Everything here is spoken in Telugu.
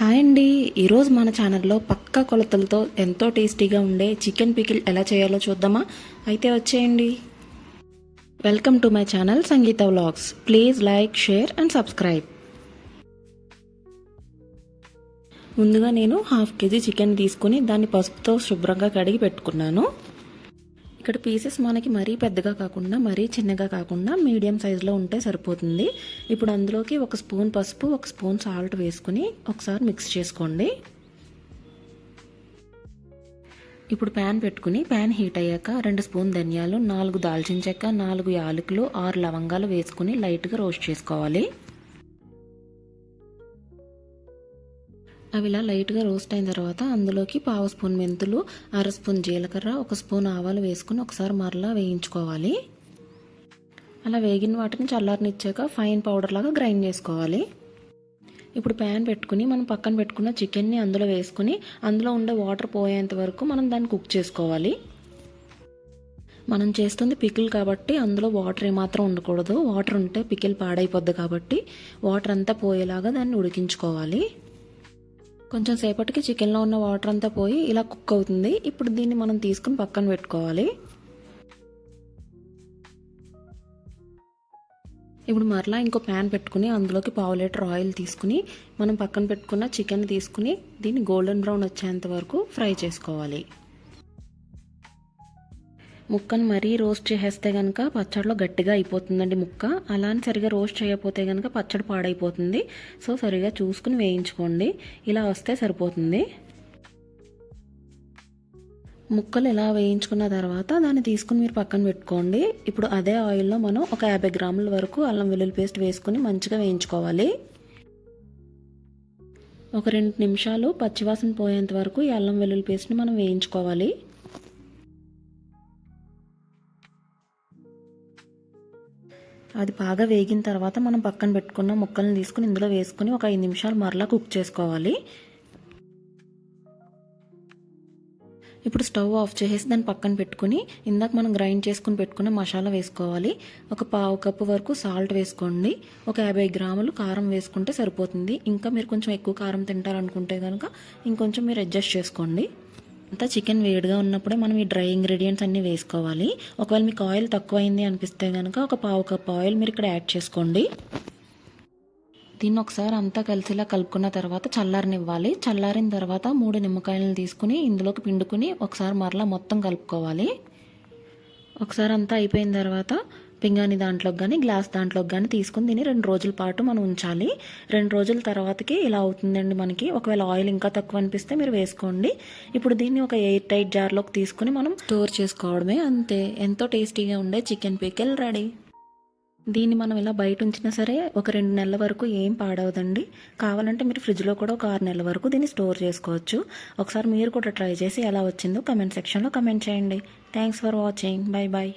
హాయ్ అండి. ఈరోజు మన ఛానల్లో పక్కా కొలతలతో ఎంతో టేస్టీగా ఉండే చికెన్ పికిల్ ఎలా చేయాలో చూద్దామా? అయితే వచ్చేయండి. Welcome to my channel Sangeetha vlogs. Please like share and subscribe. ముందుగా నేను హాఫ్ కేజీ చికెన్ తీసుకుని దాన్ని పసుపుతో శుభ్రంగా కడిగి పెట్టుకున్నాను. ఇక్కడ పీసెస్ మనకి మరీ పెద్దగా కాకుండా మరీ చిన్నగా కాకుండా మీడియం సైజులో ఉంటే సరిపోతుంది. ఇప్పుడు అందులోకి ఒక స్పూన్ పసుపు ఒక స్పూన్ సాల్ట్ వేసుకుని ఒకసారి మిక్స్ చేసుకోండి. ఇప్పుడు ప్యాన్ పెట్టుకుని ప్యాన్ హీట్ అయ్యాక రెండు స్పూన్ ధనియాలు నాలుగు దాల్చిన చెక్క నాలుగు యాలకులు ఆరు లవంగాలు వేసుకుని లైట్గా రోస్ట్ చేసుకోవాలి. అవి ఇలా లైట్గా రోస్ట్ అయిన తర్వాత అందులోకి పావు స్పూన్ మెంతులు అర స్పూన్ జీలకర్ర ఒక స్పూన్ ఆవాలు వేసుకుని ఒకసారి మరలా వేయించుకోవాలి. అలా వేగిన వాటిని చల్లారనిచ్చాక ఫైన్ పౌడర్ లాగా గ్రైండ్ చేసుకోవాలి. ఇప్పుడు ప్యాన్ పెట్టుకుని మనం పక్కన పెట్టుకున్న చికెన్ని అందులో వేసుకుని అందులో ఉండే వాటర్ పోయేంత వరకు మనం దాన్ని కుక్ చేసుకోవాలి. మనం చేస్తుంది పికిల్ కాబట్టి అందులో వాటర్ ఏమాత్రం ఉండకూడదు. వాటర్ ఉంటే పికిల్ పాడైపోద్ది కాబట్టి వాటర్ అంతా పోయేలాగా దాన్ని ఉడికించుకోవాలి. కొంచెం సేపటికి చికెన్లో ఉన్న వాటర్ అంతా పోయి ఇలా కుక్ అవుతుంది. ఇప్పుడు దీన్ని మనం తీసుకుని పక్కన పెట్టుకోవాలి. ఇప్పుడు మరలా ఇంకో ప్యాన్ పెట్టుకుని అందులోకి పావు లీటర్ ఆయిల్ తీసుకుని మనం పక్కన పెట్టుకున్న చికెన్ తీసుకుని దీన్ని గోల్డెన్ బ్రౌన్ వచ్చేంత వరకు ఫ్రై చేసుకోవాలి. ముక్కను మరీ రోస్ట్ చేసేస్తే కనుక పచ్చడిలో గట్టిగా అయిపోతుందండి ముక్క. అలా అని సరిగా రోస్ట్ చేయకపోతే కనుక పచ్చడి పాడైపోతుంది. సో సరిగా చూసుకుని వేయించుకోండి. ఇలా వస్తే సరిపోతుంది. ముక్కలు ఇలా వేయించుకున్న తర్వాత దాన్ని తీసుకుని మీరు పక్కన పెట్టుకోండి. ఇప్పుడు అదే ఆయిల్లో మనం ఒక యాభై గ్రాముల వరకు అల్లం వెల్లుల్లి పేస్ట్ వేసుకుని మంచిగా వేయించుకోవాలి. ఒక రెండు నిమిషాలు పచ్చివాసన పోయేంత వరకు ఈ అల్లం వెల్లుల్లి పేస్ట్ని మనం వేయించుకోవాలి. అది బాగా వేగిన తర్వాత మనం పక్కన పెట్టుకున్న ముక్కలను తీసుకుని ఇందులో వేసుకుని ఒక ఐదు నిమిషాలు మరలా కుక్ చేసుకోవాలి. ఇప్పుడు స్టవ్ ఆఫ్ చేసేసి దాన్ని పక్కన పెట్టుకుని ఇందాక మనం గ్రైండ్ చేసుకుని పెట్టుకున్న మసాలా వేసుకోవాలి. ఒక పావు కప్పు వరకు సాల్ట్ వేసుకోండి. ఒక యాభై గ్రాములు కారం వేసుకుంటే సరిపోతుంది. ఇంకా మీరు కొంచెం ఎక్కువ కారం తింటారనుకుంటే కనుక ఇంకొంచెం మీరు అడ్జస్ట్ చేసుకోండి. అంతా చికెన్ వేడిగా ఉన్నప్పుడే మనం ఈ డ్రై ఇంగ్రీడియంట్స్ అన్నీ వేసుకోవాలి. ఒకవేళ మీకు ఆయిల్ తక్కువైంది అనిపిస్తే కనుక ఒక పావు కప్ ఆయిల్ మీరు ఇక్కడ యాడ్ చేసుకోండి. దీన్ని ఒకసారి అంతా కలిసిలా కలుపుకున్న తర్వాత చల్లారనివ్వాలి. చల్లారిన తర్వాత మూడు నిమ్మకాయలను తీసుకుని ఇందులోకి పిండుకుని ఒకసారి మరలా మొత్తం కలుపుకోవాలి. ఒకసారి అంతా అయిపోయిన తర్వాత పింగాణి దాంట్లోకి కానీ గ్లాస్ దాంట్లోకి కానీ తీసుకుని దీన్ని రెండు రోజుల పాటు మనం ఉంచాలి. రెండు రోజుల తర్వాతకి ఇలా అవుతుందండి మనకి. ఒకవేళ ఆయిల్ ఇంకా తక్కువ అనిపిస్తే మీరు వేసుకోండి. ఇప్పుడు దీన్ని ఒక ఎయిర్ టైట్ జార్లోకి తీసుకుని మనం స్టోర్ చేసుకోవడమే అంతే. ఎంతో టేస్టీగా ఉండే చికెన్ పీకెల్ రెడీ. దీన్ని మనం ఇలా బయట ఉంచినా సరే ఒక రెండు నెలల వరకు ఏం పాడవదండి. కావాలంటే మీరు ఫ్రిడ్జ్లో కూడా ఒక ఆరు నెలల వరకు దీన్ని స్టోర్ చేసుకోవచ్చు. ఒకసారి మీరు కూడా ట్రై చేసి ఎలా వచ్చిందో కమెంట్ సెక్షన్లో కమెంట్ చేయండి. Thanks for watching. Bye bye